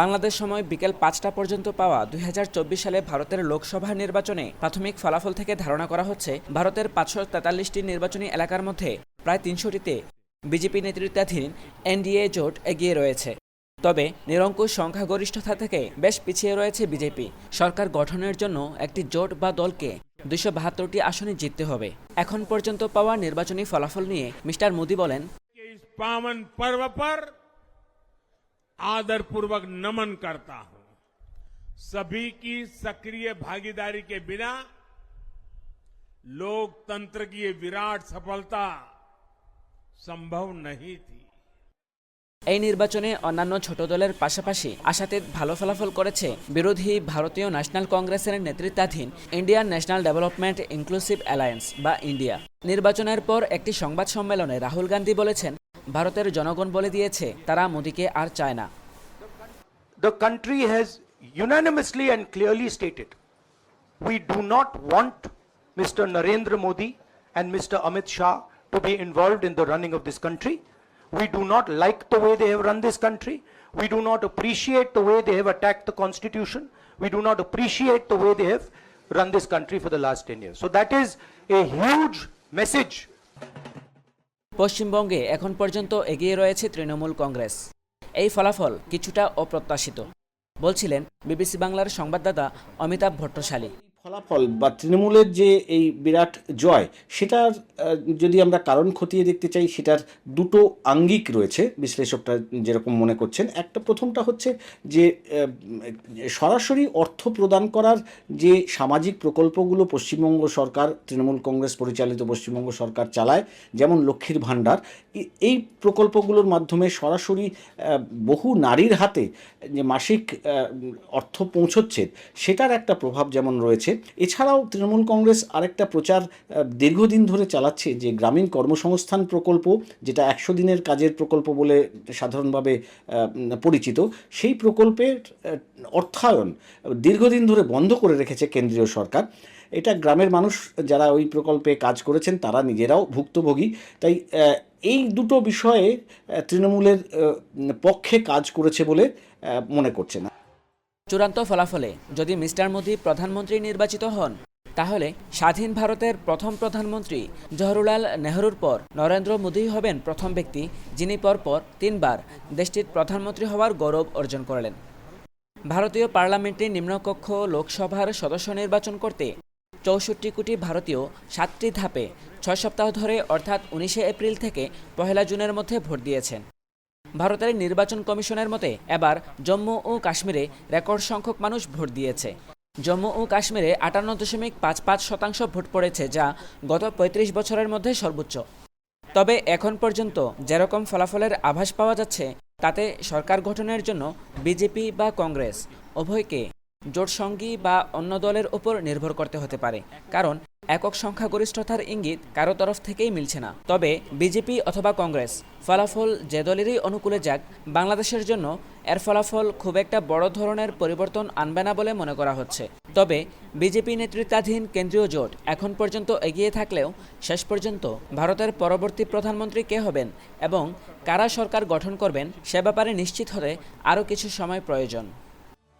বাংলাদেশ সময় বিকেল পাঁচটা পর্যন্ত পাওয়া দুই হাজার চব্বিশ সালে ভারতের লোকসভা নির্বাচনে প্রাথমিক ফলাফল থেকে ধারণা করা হচ্ছে, ভারতের পাঁচশো তেতাল্লিশটি নির্বাচনী এলাকার মধ্যে প্রায় তিনশোটিতে বিজেপি নেতৃত্বাধীন এনডিএ জোট এগিয়ে রয়েছে। তবে নিরঙ্কুশ সংখ্যাগরিষ্ঠতা থেকে বেশ পিছিয়ে রয়েছে বিজেপি। সরকার গঠনের জন্য একটি জোট বা দলকে দুশো বাহাত্তরটি আসনে জিততে হবে। এখন পর্যন্ত পাওয়া নির্বাচনী ফলাফল নিয়ে মিস্টার মোদি বলেন पर्व पर आदर पूर्वक नमन करता हूं सभी की सक्रिय भागीदारी के बिना लोकतंत्र की ये विराट सफलता संभव नहीं थी এই নির্বাচনে অন্যান্য ছোট দলের পাশাপাশি আশাতীত ভালো ফলাফল করেছে বিরোধী ভারতীয় ন্যাশনাল কংগ্রেসের নেতৃত্বাধীন Indian National Development Inclusive Alliance বা ইন্ডিয়া নির্বাচনের পর একটি সংবাদ সম্মেলনে রাহুল গান্ধী বলেছেন ভারতের জনগণ বলে দিয়েছে তারা মোদীকে আর চায় না the country has unanimously and clearly stated we do not want Mr. Narendra Modi and Mr. Amit Shah to be involved in the running of this country. We do not like the way they have run this country. We do not appreciate the way they have attacked the constitution. We do not appreciate the way they have run this country for the last 10 years. So that is a huge message পশ্চিমবঙ্গে এখন পর্যন্ত এগিয়ে রয়েছে তৃণমূল কংগ্রেস। এই ফলাফল কিছুটা অপ্রত্যাশিত, বলছিলেন বিবিসি বাংলার সংবাদদাতা অমিতাভ ভট্টশালী। ফলাফল বা তৃণমূলের যে এই বিরাট জয়, সেটার যদি আমরা কারণ খতিয়ে দেখতে চাই, সেটার দুটো আঙ্গিক রয়েছে, বিশ্লেষকরা যেরকম মনে করছেন। একটা প্রথমটা হচ্ছে যে সরাসরি অর্থ প্রদান করার যে সামাজিক প্রকল্পগুলো পশ্চিমবঙ্গ সরকার, তৃণমূল কংগ্রেস পরিচালিত পশ্চিমবঙ্গ সরকার চালায়, যেমন লক্ষ্মীর ভাণ্ডার এই প্রকল্পগুলোর মাধ্যমে সরাসরি বহু নারীর হাতে যে মাসিক অর্থ পৌঁছচ্ছে, সেটার একটা প্রভাব যেমন রয়েছে এছাড়াও তৃণমূল কংগ্রেস আরেকটা প্রচার দীর্ঘদিন ধরে চালাচ্ছে যে গ্রামীণ কর্মসংস্থান প্রকল্প, যেটা একশো দিনের কাজের প্রকল্প বলে সাধারণভাবে পরিচিত, সেই প্রকল্পের অর্থায়ন দীর্ঘদিন ধরে বন্ধ করে রেখেছে কেন্দ্রীয় সরকার। এটা গ্রামের মানুষ যারা ওই প্রকল্পে কাজ করেছেন, তারা নিজেরাও ভুক্তভোগী। তাই এই দুটো বিষয়ে তৃণমূলের পক্ষে কাজ করেছে বলে মনে করছে না। চূড়ান্ত ফলাফলে যদি মিস্টার মোদী প্রধানমন্ত্রী নির্বাচিত হন, তাহলে স্বাধীন ভারতের প্রথম প্রধানমন্ত্রী জওহরলাল নেহরুর পর নরেন্দ্র মোদী হবেন প্রথম ব্যক্তি, যিনি পরপর তিনবার দেশটির প্রধানমন্ত্রী হওয়ার গৌরব অর্জন করলেন। ভারতীয় পার্লামেন্টে নিম্নকক্ষ লোকসভার সদস্য নির্বাচন করতে চৌষট্টি কোটি ভারতীয় সাতটি ধাপে ছয় সপ্তাহ ধরে, অর্থাৎ উনিশে এপ্রিল থেকে পহেলা জুনের মধ্যে ভোট দিয়েছেন। ভারতের নির্বাচন কমিশনের মতে এবার জম্মু ও কাশ্মীরে রেকর্ড সংখ্যক মানুষ ভোট দিয়েছে। জম্মু ও কাশ্মীরে আটান্ন দশমিক পাঁচ পাঁচ শতাংশ ভোট পড়েছে, যা গত পঁয়ত্রিশ বছরের মধ্যে সর্বোচ্চ। তবে এখন পর্যন্ত যেরকম ফলাফলের আভাস পাওয়া যাচ্ছে, তাতে সরকার গঠনের জন্য বিজেপি বা কংগ্রেস, উভয়কে জোটসঙ্গী বা অন্য দলের উপর নির্ভর করতে হতে পারে। কারণ একক সংখ্যাগরিষ্ঠতার ইঙ্গিত কারও তরফ থেকেই মিলছে না। তবে বিজেপি অথবা কংগ্রেস ফলাফল যে দলেরই অনুকূলে যাক, বাংলাদেশের জন্য এর ফলাফল খুব একটা বড় ধরনের পরিবর্তন আনবে না বলে মনে করা হচ্ছে। তবে বিজেপি নেতৃত্বাধীন কেন্দ্রীয় জোট এখন পর্যন্ত এগিয়ে থাকলেও শেষ পর্যন্ত ভারতের পরবর্তী প্রধানমন্ত্রী কে হবেন এবং কারা সরকার গঠন করবেন সে ব্যাপারে নিশ্চিত হতে আরও কিছু সময় প্রয়োজন।